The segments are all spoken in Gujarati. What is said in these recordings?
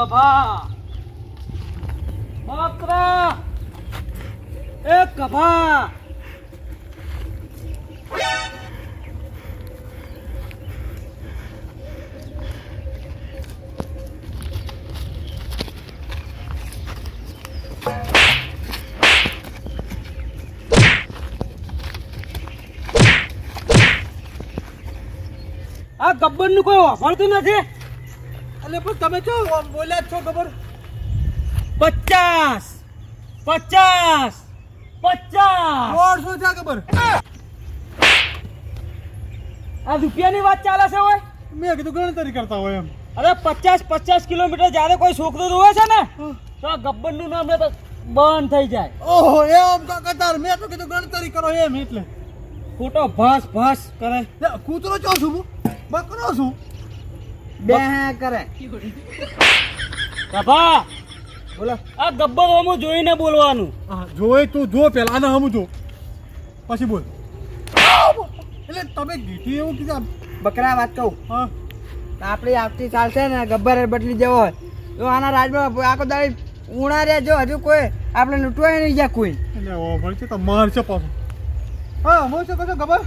ગભા બકરા એ કભા આ ગબ્બરનું કોઈ વાપરતું નથી? એટલે પણ તમે છો બોલ્યા છો ખબર? પચાસ પચાસ પચાસ. દોઢસો છે ખબર. આ રૂપિયાની વાત ચાલે છે હોય મેં કીધું ગણતરી કરતા હોય એમ. અરે પચાસ પચાસ કિલોમીટર જ્યારે કોઈ છોકરો રોવે છે ને તો આ ગબ્બરનું નામ તો બંધ થઈ જાય. ઓહો આમ તો કતાર મેં તો કીધું ગણતરી કરો એમ એટલે. ખોટો ભાસ ભાસ કરે. કૂતરો ચો છું હું? બકરો છું? બે કરે. ગભા બોલો. આ ગબ્બર હમું જોઈને બોલવાનું. હા જોઈ તું જો પેલા આને હમું જો. પછી બોલ. એટલે તમે ગીઠી એવું કીધું બકરા વાત કહું. હા. આપણી આવતી ચાલશે ને ગબ્બર બદલી જવો હોય. તો આના રાજમાં આખો દાડી ઉણા રે જો હજુ કોઈ આપણે લૂંટવાય નહીં ગયા કોઈ. એટલે ઓ ભણ છે તો માર છે પાછું. હા હું શું કહું છું ખબર?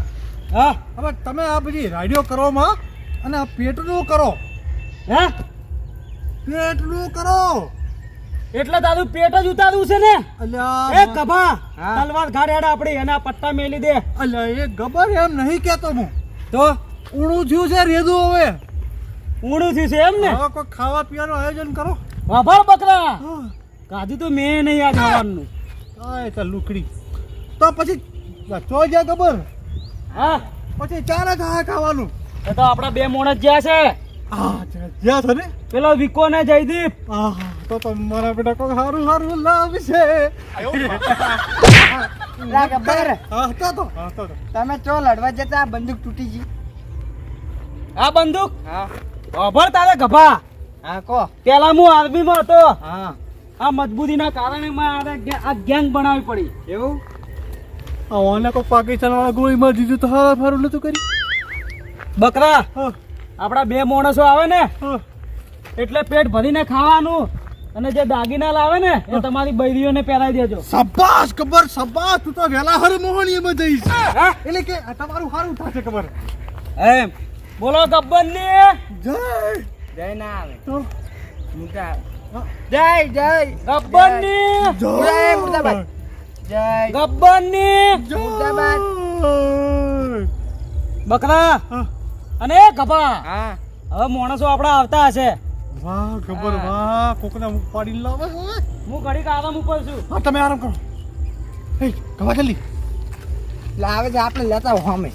હા. હવે તમે આ બધી રાડિયો કરવામાં અને આ પેટનું કરો. હે? પેટનું કરો. એટલે તારું પેટ જ ઉતારું છે ને? અલ્યા એ કભા. તલવાર ગાડેડા આપડી એના પટ્ટા મેલી દે. અલ્યા એ ગબર એમ નહીં કેતો હું. તો? ઊણું થયું છે રેદું હવે. ઊણું થયું છે એમ ને? હવે કોઈ ખાવા પીવાનું આયોજન કરો. વાભાર બકરા. કાધું તો મેં નહીં આ જવાનું કાંઈ તો લુકડી તો પછી ચો જાય ગબર. હા. પછી ચારે ખા ખાવાનું. એ તો આપડા બે મોણસ જ્યાં છે. હા જ્યાં છે ને? પેલો વિકો ને જયદીપ. તો તો મારા બેટા કોઈ સારું સારું લાભ તો તમે ચો લડવા જતા? આ બંદૂક તૂટી ગઈ. આ બંદૂક? અભર તારે ગભા. હા કો. પેલા હું આર્મી માં હતો. હા. આ મજબૂતીના કારણે મારે આ ગેંગ બનાવવી પડી. એવું? આ ઓને કોઈ પાકિસ્તાન વાળા ગોળી મારી દીધું તો હારા ફારું નતું કરી બકરા આપડા બે માણસો આવે ને એટલે પેટ ભરીને ખાવાનું અને જે દાગીના લાવે ને એ તમારી બૈરીઓને પહેરાવી દેજો. સબાસ ખબર સબાસ તું તો વેલા હર મોહણી એમાં જઈશ હા? એટલે કે તમારું સારું થશે ખબર. એમ. બોલો ગબ્બર ને જય. જય ના આવે. તો? મુકા જય જય. ગબ્બર ને જય મુર્દાબાદ. જય. ગબ્બર ને મુર્દાબાદ. બકરા. હા. અને ગભા. હા. હવે માણસો આપડા આવતા હશે. વાહ ગબર વાહ. કોકના મુખ પાડી લાવે. હું ઘડીક આરામ ઉપર છું. હા તમે આરામ કરો. એ ગભા જલ્દી. લાવે છે આપણે લેતા હો અમે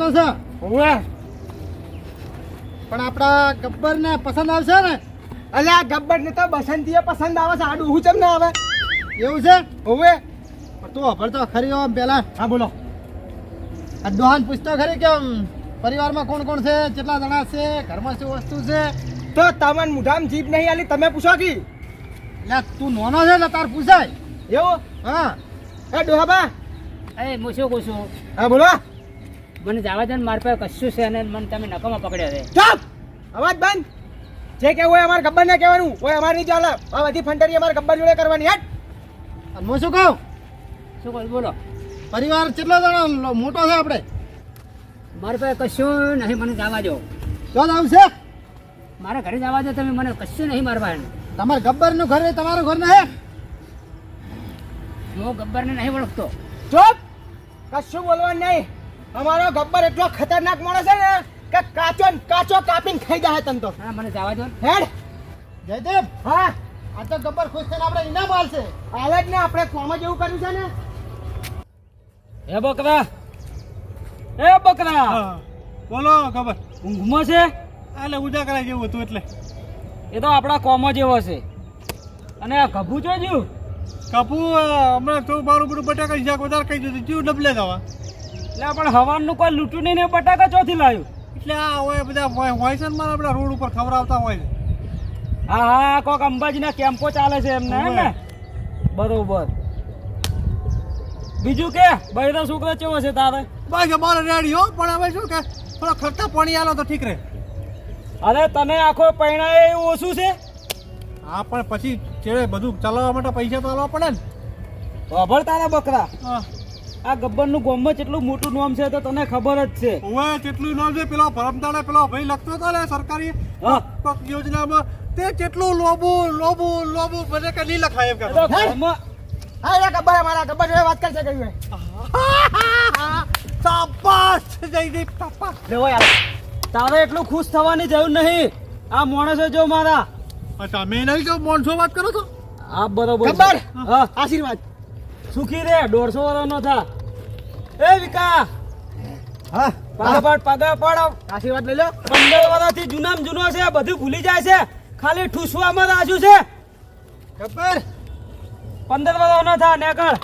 આપણે તો છે. હોવે. પણ આપણા ગબ્બર ને પસંદ આવશે ને? અલ્યા ગબ્બર ને તો બસંતીએ પસંદ આવે છે. આડું હું ચમ ના આવે? એવું છે? ઓવે તો અભર તો ખરી આમ પેલા. હા બોલો. આ દોહાન પૂછતો ખરી કે પરિવારમાં કોણ કોણ છે કેટલા જણા છે ઘરમાં શું વસ્તુ છે? તો તમને મુઢામ જીભ નહીં આલી તમે પૂછો કી? એટલે તું નોનો છે ને તાર પૂછાય. એવું? હા. એ ડોહાબા. એ હું શું કહું છું હા બોલો. મને જવા દે ને મારા પાસે કશું છે અને મને તમે નકામાં પકડ્યા છે. ચૂપ! અવાજ બંધ! જે કેવું હોય અમારે ગબ્બર ને કહેવાનું. હોય અમારે નહીં ચાલે આ બધી ફંટરી અમારે ગબ્બર જોડે કરવાની હેટ! અને હું શું કહું? શું કહું? બોલો. પરિવાર કેટલો જણો મોટો છે આપણે? મારી પાસે કશું નહીં મને જવા દો. તો જ આવશે. મારા ઘરે જવા દો તમે મને કશું નહીં મારવા. તમારા તમારે ગબ્બરનું ઘર એ તમારું ઘર નહીં. હું ગબ્બરને નહીં ઓળખતો. ચૂપ! કશું બોલવાનું નહીં. અમારો ગબ્બર એટલો ખતરનાક માણસ છે ને કે કાચો ને કાચો કાપીને ખાઈ જાય તમ તો. હા મને જવા દો. હેડ. જયદેવ. હા. આ તો ગબ્બર ખુશ થઈને આપણે ઇનામ આલશે આલે જ ને આપણે કોમ જેવું કર્યું છે ને. એ બકરા. એ બકરા. બોલો ખબર ઊંઘમાં છે? એટલે કરાય જેવું હતું એટલે. એ તો આપણા કોમો જેવો છે. અને આ કભુ છે જ્યું? કપુ હમણાં તો મારું બધું બટાકા શાક વધારે ખાઈ જતું જીવ ડબલે દવા. એટલે પણ હવાનું કોઈ લૂંટ્યું નહીં ને બટાકા ચોથી લાવ્યું. એટલે આ હોય બધા હોય છે ને મારા બધા રોડ ઉપર ખવડાવતા હોય હા હા કોક અંબાજીના કેમ્પો ચાલે છે એમને ને? બરોબર. બીજું કે? બૈરો છોકરો કેવો છે તારે? ભાઈ અમારે રેડી હો પણ હવે શું કે? થોડો ખર્ચા પાણી આલો તો ઠીક રહે. અરે તને આખો પૈણા એ ઓછું છે? હા પણ પછી ચેડે બધું ચલાવવા માટે પૈસા તો આલવા પડે ને. ખબર તારા બકરા. હા. આ ગબ્બરનું ગોમમાં કેટલું મોટું નામ છે તો તને ખબર જ છે. ઓવે કેટલું નામ છે પેલા ભરમદાડે પેલા ભાઈ લખતો હતો ને સરકારી હા. યોજનામાં તે કેટલું લોબુ લોબુ લોબુ બધે કે નહીં લખાય એમ કે. હા? એ ગબ્બર મારા ગબ્બર જોડે વાત કરશે કર્યું હોય શાબાશ જયદીપ શાબાશ લેવો યાર તારે એટલું ખુશ થવાની જરૂર નહીં. આ માણસો જો મારા. અચ્છા મેં નહીં જો માણસો વાત કરો છો? આ બરોબર ગબ્બર આશીર્વાદ. સુખી રે દોઢસો વાળો નો થા. એ વિકા! હા પાગાપડ પગા પડ આશીર્વાદ લઈ લો. પંદર વર્ષથી જૂના જૂનો છે બધું ભૂલી જાય છે. ખાલી ઠૂસવામાં રાજુ છે. ગબ્બર પંદર વર્ષ નો થા નેકળ.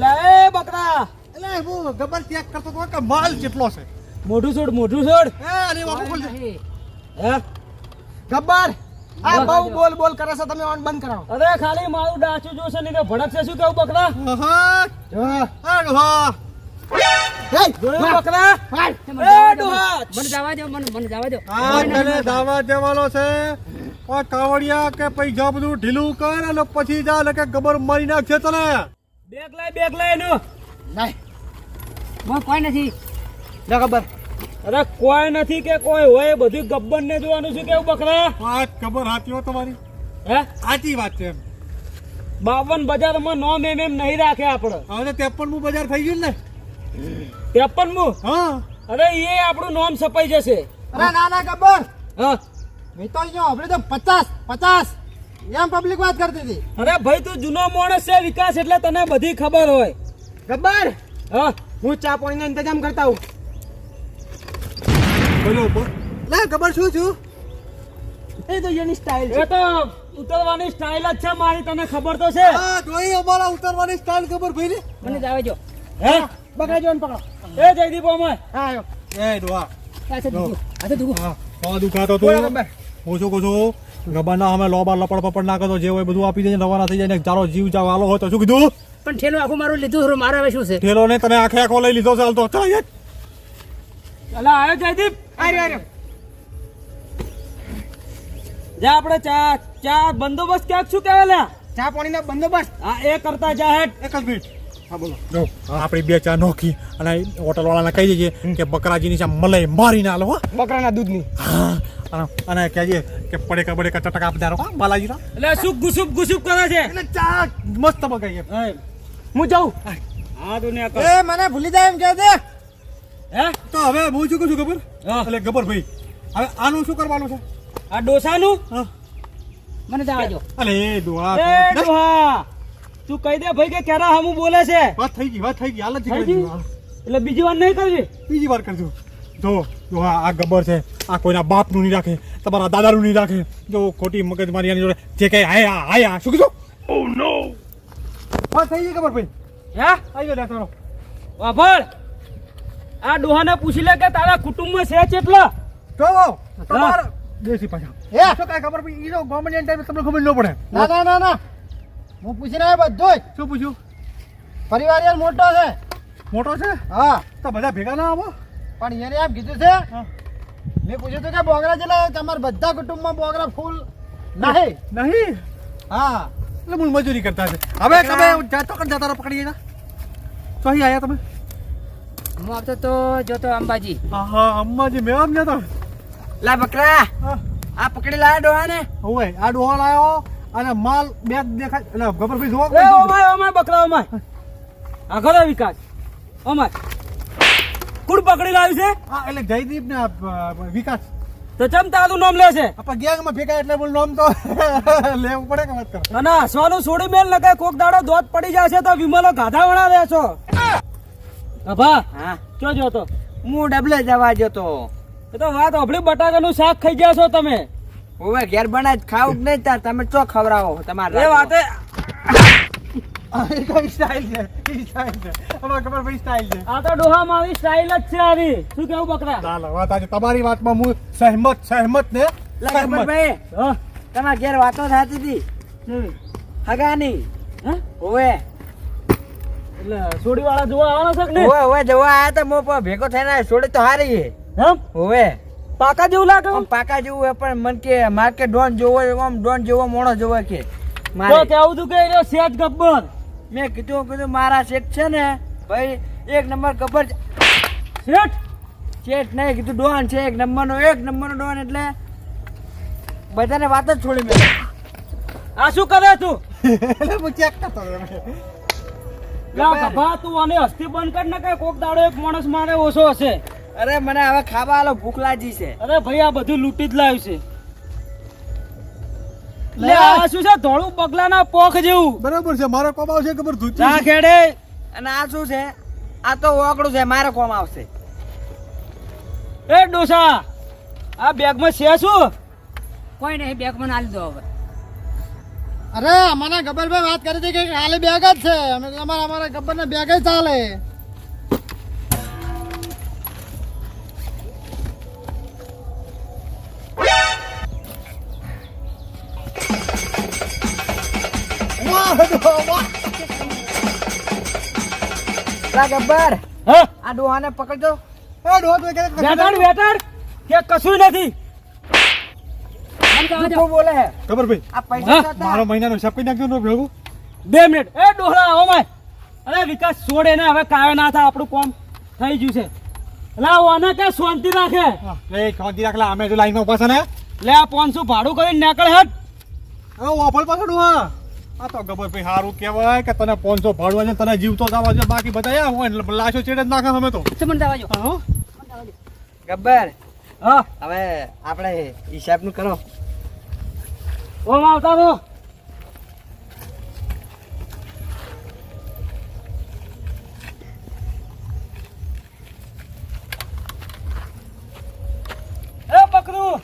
લે એ બકરા. એટલે હું ગબર ચેક કરતો તો કે માલ કેટલો છે? મોઢું છોડ મોઢું છોડ. એ અરે બાપુ બોલ હે? ગબ્બર. આ. બહુ બોલ બોલ કરે છે તમે ઓન બંધ કરાવો. અરે ખાલી મારું ડાચું જોશે ને તો ભડકશે. શું કેવું બકરા? હા અરે કોઈ નથી કે કોઈ હોય બધું ગબ્બર ને જોવાનું છે કેવું બકરા? વાત ખબર હાથી તમારી. હે? સાચી વાત છે બાવન બજારમાં નોમ એમ એમ નહીં રાખે આપણે હવે ત્રેપનમું બજાર થઈ ગયું ને. ત્રેપન મુ હા. અરે એ આપણું નોમ સપાઈ જશે. અરે ના ના ગબ્બર. હા. મેં તો અહીંયા આપણે તો પચાસ પચાસ. એમ પબ્લિક વાત કરતી હતી. અરે ભાઈ તું જૂનો માણસ છે વિકાસ એટલે તને બધી ખબર હોય. ગબ્બર હા. હું ચા પાણીનો ઇંતજામ કરતા હું બરોબર લે ખબર શું છું? એ તો એની સ્ટાઇલ એ તો ઉતરવાની સ્ટાઇલ જ છે મારી તને ખબર તો છે? હા જોઈ અમારા ઉતરવાની સ્ટાઇલ ખબર ભાઈ ને? મને જવા દો હે? બગડા જોઈને પકડો. એ જયદીપ અમાય હા આવ્યો એ ડોહા આ તો દુખો આ હા પા દુખાતો તો. બોલો ગબ્બર કહું ગબાના અમે લોબા લપડ પપડ ના કરતો જે હોય બધું આપી દે રવાના થઈ જાય ને જીવ જાવ આલો હોય તો. શું કીધું? પણ ઠેલો આખું મારું લીધું. મારે હવે શું છે? ઠેલો ને તને આખે આખો લઈ લીધો ચાલતો ચાલ અલા આયો જયદીપ. જા આપણે ચા ચા બંદોબસ્ત ક્યાંક શું કહેવાય લ્યા? ચા પાણીનો બંદોબસ્ત. હા એ કરતા જા હેડ એક જ મિનિટ. હા બોલો. જો આપણી બે ચા નોખી અને હોટલ વાળાને કહી દઈએ કે બકરાજીની ચા મલાઈ મારીને આલો હો. બકરાના દૂધની. હા અને કહેજે કે પડેકા પડેકા ચટકા આપી દારો હા બાલાજીના એટલે સુપ ગુસુપ ગુસુપ કરે છે. એટલે ચા મસ્ત બગાઈ એમ. હું. જાઉં. હા કર. એ મને ભૂલી જાય એમ કે હે? તો હવે હું શું કહું છું ખબર? એટલે ગબર ભાઈ હવે આનું શું કરવાનું છે? આ ડોસાનું? મને જવા દો. અલે ડોહા તું કહી દે ભાઈ કે ક્યારે હમુ બોલે છે. વાત થઈ ગઈ વાત થઈ ગઈ. હાલ જ થઈ ગઈ? એટલે બીજી વાર નહીં કરવી? બીજી વાર કરજો. જો જો આ ગબર ગબ્બર છે. આ કોઈના બાપનું નહીં રાખે તમારા દાદાનું નહીં રાખે. જો ખોટી મગજમારી આની જોડે. જે કઈ આયા આયા શું કીધું? ઓ નો વાત થઈ ગઈ ખબર ભાઈ? હે? આવી ગયો તારો વાભળ. આ ડોહાને પૂછી લે કે તારા કુટુંબમાં છે કેટલા જો તમારો દેશી પાછા. એ! શું કાંઈ ખબર પડી? ઈ ગવર્મેન્ટ ટાઈમે તમને ખબર ન પડે. ના ના ના ના. હું પૂછીને આવ્યો બધું જ શું પૂછ્યું? પરિવાર યાર મોટો છે. મોટો છે? હા. તો બધા ભેગા ના આવો. પણ એને એમ કીધું છે હા. મેં પૂછ્યું હતું કે બોગરા જેટલા તમારા બધા કુટુંબમાં બોગરા ફૂલ નહીં. નહીં? હા. એટલે મૂળ મજૂરી કરતા છે. હવે તમે જાતો કણ જતા પકડી ગયા તો અહીં આવ્યા તમે? હું આવતો તો જોતો અંબાજી. હા હા અમ્માજી મેં આમ જતા લા બકરા. આ પકડી લાયા ડોહા ને ઓય આ ડોહા લાયો અને માલ બે દેખાય. એટલે ગબરભાઈ જોવો એ ઓમાય ઓમાય બકરા ઓમાય. આ ખરો વિકાસ. ઓમાય. કુડ પકડી લાવ્યું છે? હા એટલે જયદીપ ને વિકાસ. તો ચમ તારું નામ લે છે? આપણા ગેંગમાં ભેગા એટલે બોલ નામ તો લેવું પડે કે વાત કરો અને સોનું છોડી મેલ લગાય કોક દાડો દોત પડી જશે તો વિમલો ગાધા વણા રહેશો અભા હા? ચો જો તો હું ડબલે જવા જતો એ તો વાત અભળી બટાકાનું શાક ખાઈ ગયા છો તમે. હવે ઘેર બનાય ખાવું જ નહીં તાર તમે ચો ખવડાવો તમારે વાતે એ વાતે સ્ટાઇલ છે સ્ટાઇલ છે. અમારે ખબર ભાઈ સ્ટાઇલ છે. આ તો ડોહા મારી સ્ટાઇલ જ છે આવી. શું કેવું બકરા? ચાલો વાત આજે તમારી વાતમાં હું સહેમત સહેમત ને સહેમત. હા? તમારા ઘેર વાતો થતી હતી? હગાની. હા? ઓવે એટલે સોડી વાળા જોવા આવવાનો છે કે નહીં? ઓય ઓવે જવા આયા તો મો પર ભેગો થઈને સોડી તો હારી છે હમ? ઓવે. પાકા જેવું લાગે આમ પાકા જેવું હે પણ મન કે માર કે ડોન જોવો આમ ડોન જેવો મોણો જોવો કે. તો મારે કેવું તું કે એ રહ્યો શેઠ ગબ્બર. મેં કીધું કીધું મારા શેઠ છે ને ભાઈ એક નંબર ગબ્બર. શેઠ? શેઠ નહીં કીધું ડોન છે એક નંબરનો એક નંબરનો ડોન એટલે બધાને વાત જ છોડી મેં. આ શું કરે તું? હું ચેક કરતો ગભા તું અને હસ્તી બંધ કર ને કે કોક દાડો એક માણસ મારે ઓછો હશે. અરે મને હવે ખાવા આલો ભૂખ લાગી છે. અરે ભાઈ આ બધું લૂંટી જ લાવ્યું છે. લે આ શું છે ધોળું બગલાના પોખ જેવું? બરાબર છે મારો કોમ આવશે ખબર ધૂતી ખેડે. અને આ શું છે? આ તો ઓકડું છે મારે કોમ આવશે. એ ડોસા આ બેગમાં છે શું? કોઈ નહીં બેગ મને આલી દો હવે. અરે અમારા ગબ્બરભાઈ વાત કરી હતી કે ખાલી બેગ જ છે. અમે અમારા અમારા ગબ્બર ને બેગ જ ચાલે. ગબ્બર હા? આ ડોહાને પકડજો. વેટાડ વેટાડ કે કશું નથી. બોલે હે. ગબ્બરભાઈ આ પૈસા મારો મહિનાનો હિસાબ નાખજો ભેગું? બે મિનિટ. એ ડોહલા આવો માય. અરે વિકાસ છોડે ને હવે કાવે ના થાય આપણું કોમ થઈ ગયું છે. લાવો આને કે શાંતિ રાખે? એ શાંતિ રાખલા અમે જો લાઈનમાં ઊભા છે ને. લે આ પાંચસો ભાડું કરીને નીકળ હટ. હવે ઓફર પાછળ હા. આ તો ગબ્બરભાઈ સારું કહેવાય કે તને પોનસો ભાડવા છે તને જીવતો જવા છે બાકી બધા હોય લાશો ચેડે જ નાખે અમે તો. ગબ્બર. હા. હવે આપણે હિસાબનું કરો. ઓમ આવતા પકડું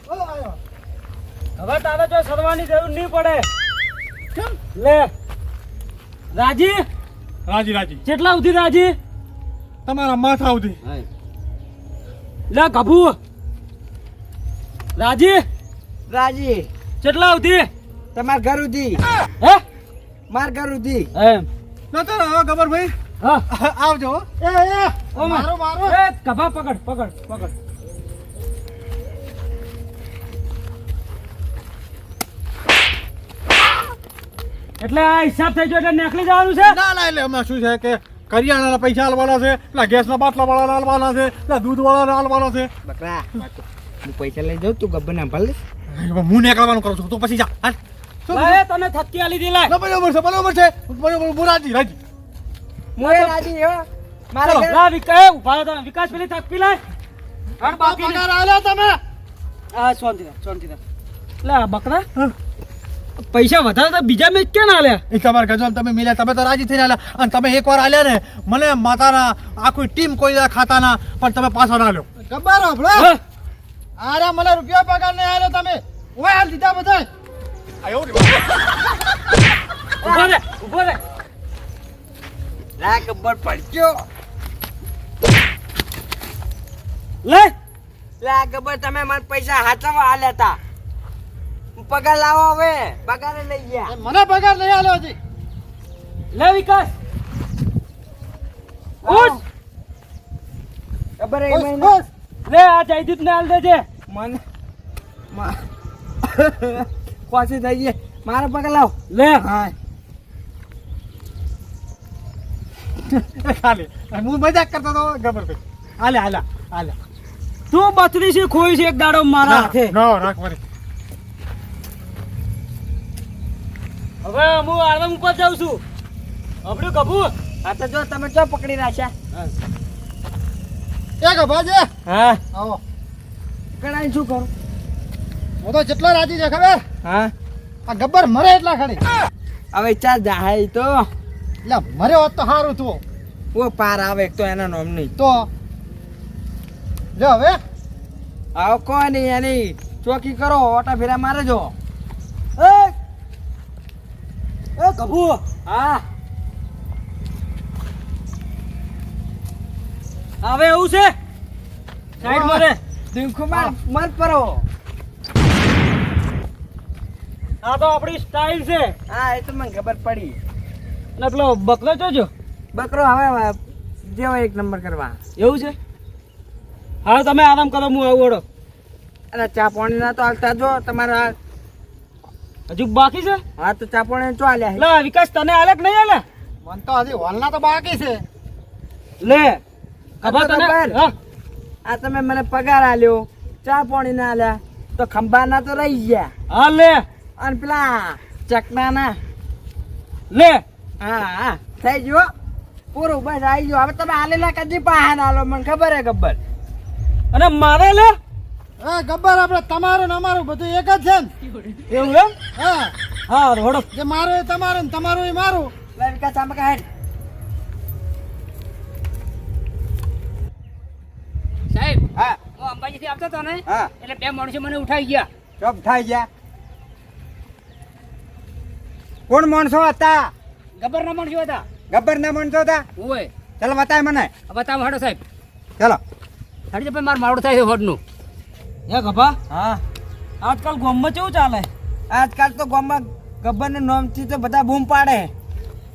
હવે તારે જો સરવાની જરૂર નહીં પડે. લે. રાજી? રાજી રાજી. કેટલા સુધી રાજી? તમારા માથા સુધી. લે ગભુ. રાજી? રાજી. કેટલા સુધી તમાર ઘર સુધી. હે? માર ઘર સુધી. એમ. ન તો હવે ખબર ભાઈ હા. આવજો હો. એ એ ઓ મારો મારો. એ કભા પકડ પકડ પકડ. એટલે આ હિસાબ થઈ ગયો એટલે નેકળી જવાનું છે? ના ના એટલે અમે શું છે કે કરિયાણાના પૈસા હાલવાના છે પેલા ગેસના બાટલા વાળા હાલવાના છે એટલે દૂધ વાળા હાલવાના છે. બકરા હું પૈસા લઈ જાઉં તું ગબ્બર ને ભલે. હું નીકળવાનું કરું છું તું પછી જા. હાલ. લાય તને થકી આલી દીલા ના, બરોબર છે બરોબર છે. બરોબર હું રાજી રાજી. મોરે રાજી હો. મારે લા વિકાસ ઊભા તો વિકાસ પેલી થક લાય. હાલ બાકી. પગાર આલે તમે. આ શાંતિ રાખ શાંતિ રાખ. લે બકરા. પૈસા વધારે તો બીજા મેચ ક્યાં આલ્યા? એ તમારા ગજવાન તમે મિલ્યા તમે તો રાજી થઈને આલ્યા. અને તમે એકવાર આલ્યા ને મને માતાના આખી ટીમ કોઈ ખાતાના પણ તમે પાછા ના લ્યો ગબ્બર આપણે આરા મને રૂપિયા પગાર નહીં આલ્યો તમે. ઓય હાલ દીધા બધા ઊભો રે ઊભો રે લા ગબ્બર પડ્યો લે લા ગબ્બર તમે મને પૈસા હાચવા આલ્યા તા પગાર લાવો હવે પગાર લઈ ગયા મને પગાર લઈ આલ્યો હજી લે વિકાસ ઉઠ ખબર લે આ જયદીપ ને આલ દેજે મને ખોસી થઈ ગઈ. મારો પગાર લાવ. લે. હા. ખાલી. હું મજાક કરતો તો ગબર ભાઈ. હાલે હાલે હાલે. તું બત્રીસ ખોઈ છે એક દાડો મારા હાથે. નો રાખ મારી. હવે હું આરામ ઉપર જાઉં છું. અબડ્યું કબૂ આ તો જો તમે ચો પકડી રાખ્યા? એ ગભા છે. હા. આવો. ગણાય શું કરું? હું તો જેટલો રાજી છે ખબર? હા? આ ગબ્બર મરે એટલા ખડી. હવે ચા જાય તો. એટલે મરે હોત તો સારું થયું ઓ પાર આવે તો એના નોમ નહીં. તો? જો હવે. આવ કોઈ નહીં એની ચોકી કરો ઓટા ફેરા મારે જો. એ! કભુ હા. હવે એવું છે? સાઈડ મરે દિંકુમાર મત પરો. આ તો આપણી સ્ટાઇલ છે. હા એ તો મને ખબર પડી. એટલે પેલો બકલો જોજો બકરો હવે જેવો એક નંબર કરવા. એવું છે? હા તમે આરામ કરો હું આવું ઓળો અરે ચા પાણી ના તો હાલતા જો તમારા હજુ બાકી છે? હા તો ચા પાણી ચો આલ્યા લે વિકાસ તને આલે કે નહીં આલે? મને તો હજી હોલના તો બાકી છે. લે ખબર તને. આ તમે મને પગાર આલ્યો ચા પાણી ના આલ્યા તો ખંભા ના તો રહી ગયા. હા લે. અને પેલા ચકનાના લે. હા હા. થઈ ગયો પૂરું બસ આવી ગયો. હવે તમે આલેલા કદી પાહા ના આલો મને ખબર હે ગબ્બર. અને મારે લે? હા ગબ્બર આપણે તમારું ને અમારું બધું એક જ છે ને. એવું એમ? હા. હા રોડો. જે મારું એ તમારું ને તમારું એ મારું. લે વિકાસ આમાં સાહેબ હા. હું અંબાજીથી આવતો હતો ને એટલે બે માણસો મને ઉઠાઈ ગયા. ચોપ થઈ ગયા. કોણ માણસો હતા? ગબ્બર ના માણસો હતા. ગબ્બર ના માણસો હતા? ઓય. ચાલો બતાય મને. બતાવો હાડો સાહેબ. ચાલો. હાડી ભાઈ મારું મારું થાય છે હોડનું હે ગભા? હા. આજકાલ ગોમમાં કેવું ચાલે? આજકાલ તો ગામમાં ગબ્બરના નામથી તો બધા બૂમ પાડે.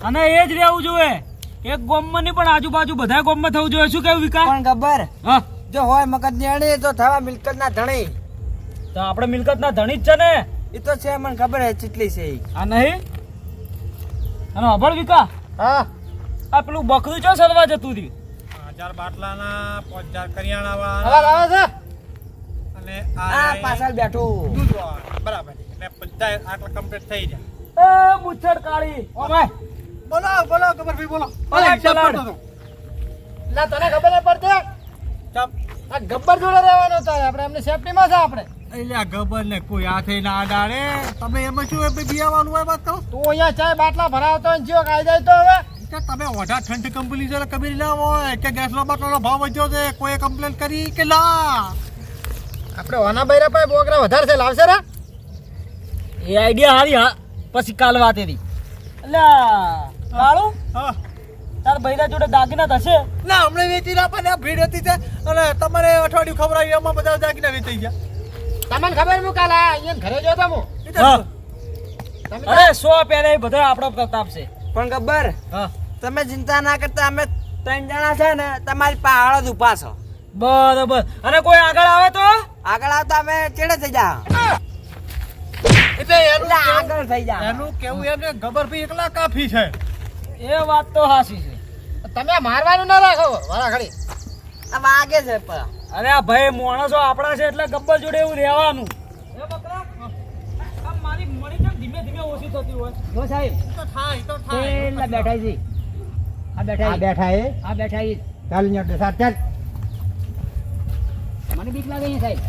અને એ જ રહેવું જોઈએ. એક ગોમમાં નહીં પણ આજુબાજુ બધા ગોમમાં થવું જોઈએ. શું કેવું વિકાસ? પણ ગબ્બર હા. જો હોય મગજ નેણી તો થવા મિલકત ના ધણી. તો આપણે મિલકતના ધણી જ છે ને? એ તો છે મને ખબર હે ચીટલી છે આ નહીં? અને અભળ વિકા હા. આ પેલું બકરું ચો સરવા જતું રહ્યું હજાર બાટલાના પાંચ હજાર કરિયાણા અવાજ આવે છે. અને આ પાછળ બેઠું. બરાબર. એટલે બધા આટલા કમ્પ્લીટ થઈ જાય. એ મુચ્છડ કાળી. ઓમાય બોલો બોલો બોલો. ઓય, હિસાબ ચલાડ. કરતો હતો. ના તને ખબર પડતી? ચાપ. આ ગબ્બર જોડે રહેવાનો તારે આપણે એમની સેફટીમાં છે આપણે. એટલે આ ગબર ને કોઈ હાથે ના અડાડે તમે એમાં શું એમ બિયાવાનું હોય વાત કરો? તું અહીંયા ચાય બાટલા ભરાવતો ને જીવો ખાઈ જાય તો હવે. કે તમે ઓઢા ઠંડ કંપની છે કબીર ના હોય કે ગેસનો બાટલાનો ભાવ વધ્યો છે કોઈ કમ્પ્લેન કરી કે ના? આપણે ઓના બૈરા પાસે બોગરા વધારે છે લાવશે રે? એ આઈડિયા હારી હા. પછી કાલ વાત એની. એટલે કાળું હા. તાર બૈરા જોડે દાગીના થશે? ના હમણાં વેચી ના પણ ભીડ હતી છે અને તમારે અઠવાડિયું ખબર આવી એમાં બધા દાગીના વેચાઈ ગયા. તમને ખબર હું કાલ અહીંયા ઘરે જો તો હું? તો અરે સો પહેરે બધા આપણો પ્રતાપ છે. પણ ગબ્બર તમે ચિંતા ના કરતા અમે ત્રણ જણા છે ને તમારી પહાડો જ ઊભા છો. બરોબર. અને કોઈ આગળ આવે તો? આગળ આવતા અમે ચેડે થઈ જા. એટલે એનું એટલે આગળ થઈ જા. એનું કેવું એમ કે ગબરભાઈ એકલા કાફી છે? એ વાત તો હાસી છે. તમે મારવાનું ના રાખો. વાળા ઘડી. આ વાગે છે પણ. અરે આ ભાઈ માણસો આપણા છે એટલે ગબ્બર જોડે એવું રહેવાનું. એ મારી કેમ ધીમે ધીમે ઓછી થતી હોય. જો સાહેબ. તો થાય તો થાય બેઠા છે. આ બેઠા આ બેઠા એ આ બેઠા છે. ચાલ અહીંયા બેસા ચાલ. મને બીક લાગે છે સાહેબ.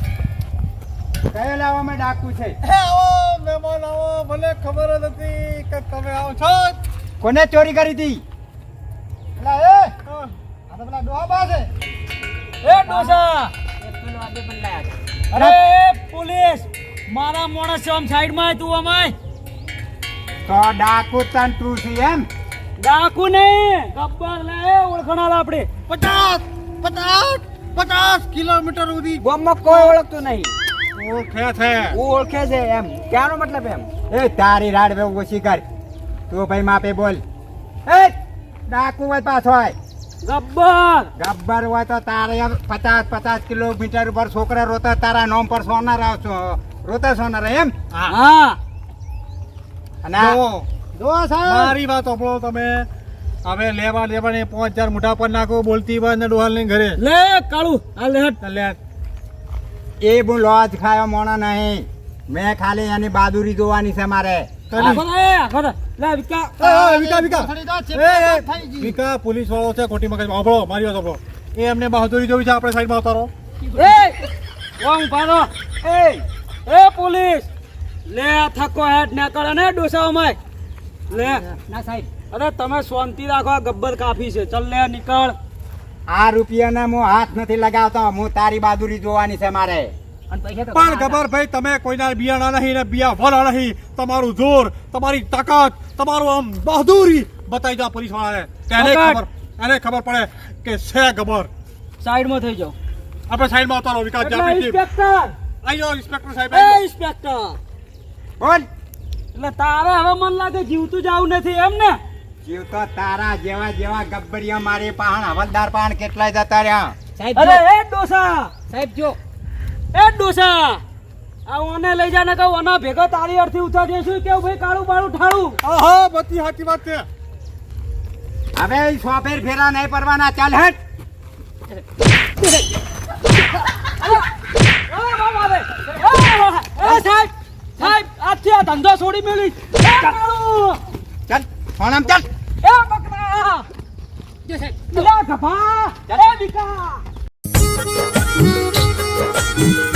કયો ડાકુ છે? હે આવો મહેમાન આવો. ભલે ખબર જ હતી કે તમે આવો છો. કોને ચોરી કરી હતી? પેલા એ. આ તો પેલા ડોહા છે. એ ડોસા! અરે પોલીસ! મારા માણસ છે આમ સાઈડમાં તું અમાય. તો ડાકુ તન તું છે એમ? ડાકુ નહીં ગબ્બર લે ઓળખણાલ આપણે પચાસ પચાસ પચાસ કિલોમીટર સુધી. ગામમાં કોઈ ઓળખતું નહીં. ઓળખે છે. ઓળખે છે એમ. ક્યાંનો મતલબ એમ? એ તારી રાડ બે ઓછી કર. તું ભાઈ માપે બોલ. એ ડાકુ હોય પાછો હોય ગબ્બર! ગબ્બર હોય તો તારે પચાસ પચાસ કિલોમીટર ઉપર છોકરા રોતા તારા નોમ પર સોના રહો છો રોતા સોના રહે એમ? હા. અને જો. સાહેબ. મારી વાત સાંભળો તમે. હવે લેવા લેવા ને પાંચ હજાર મોટા પર નાખો બોલતી વાત ને ડોહાલની ઘરે. લે કાળું આ લે. હટ. એ હું લોજ ખાયો મોણો નહીં. મેં ખાલી એની બહાદુરી જોવાની છે મારે. કરી. આખો દે, આખો દે. લે વિકા પોલીસ વાળો છે ખોટી મગજ સાંભળો મારી વાત સાંભળો એ એમને બહાદુરી જોવી છે આપણે સાઈડમાં ઉતારો એ ઓમ પાડો એ એ પોલીસ લે થકો હેડ ને ડોસા અમાય લે ના સાહેબ અરે તમે શાંતિ રાખો ગબ્બર કાફી છે ચલ લે નીકળ આ રૂપિયાના હું હાથ નથી લગાવતો હું તારી બહાદુરી જોવાની છે મારે પણ ગબર ભાઈ તમે કોઈના બિયાણા નહીં ને બિયા વાળા નહીં. તમારું જોર તમારી તાકાત તમારું આમ બહાદુરી બતાવી દો પોલીસ વાળાને એને ખબર એને ખબર પડે કે છે ગબર. સાઈડમાં થઈ જાઓ. આપણે સાઈડમાં ઉતારો વિકાસ એટલે જાપી ઇન્સ્પેક્ટર. આયો ઇન્સ્પેક્ટર સાહેબ એ ઇન્સ્પેક્ટર. બોલ. એટલે તારે હવે મન લાગે જીવતું જાવું નથી એમ ને? જીવતો તારા જેવા જેવા ગબ્બરિયા મારી પાહણ હવલદાર પાહણ કેટલાય જતા રહ્યા. સાહેબ અરે એ ડોસા. સાહેબ જો. એ ડોસા! આ ઓને લઈ જા ને કે ઓના ભેગો તારી અડથી ઉઠા જઈશું કેવું ભાઈ કાળું બાળું ઠાળું? આહા બધી સાચી વાત છે. હવે ઈ સોફેર ફેરા નહીં પરવાના ચાલ હટ એ બાબા રે. એ બાબા. સાહેબ સાહેબ આજથી આ ધંધો છોડી મેલી. ચાલ. સોનમ ચાલ. એ બકરા. જો સાહેબ ગભા. એ વિકા. Música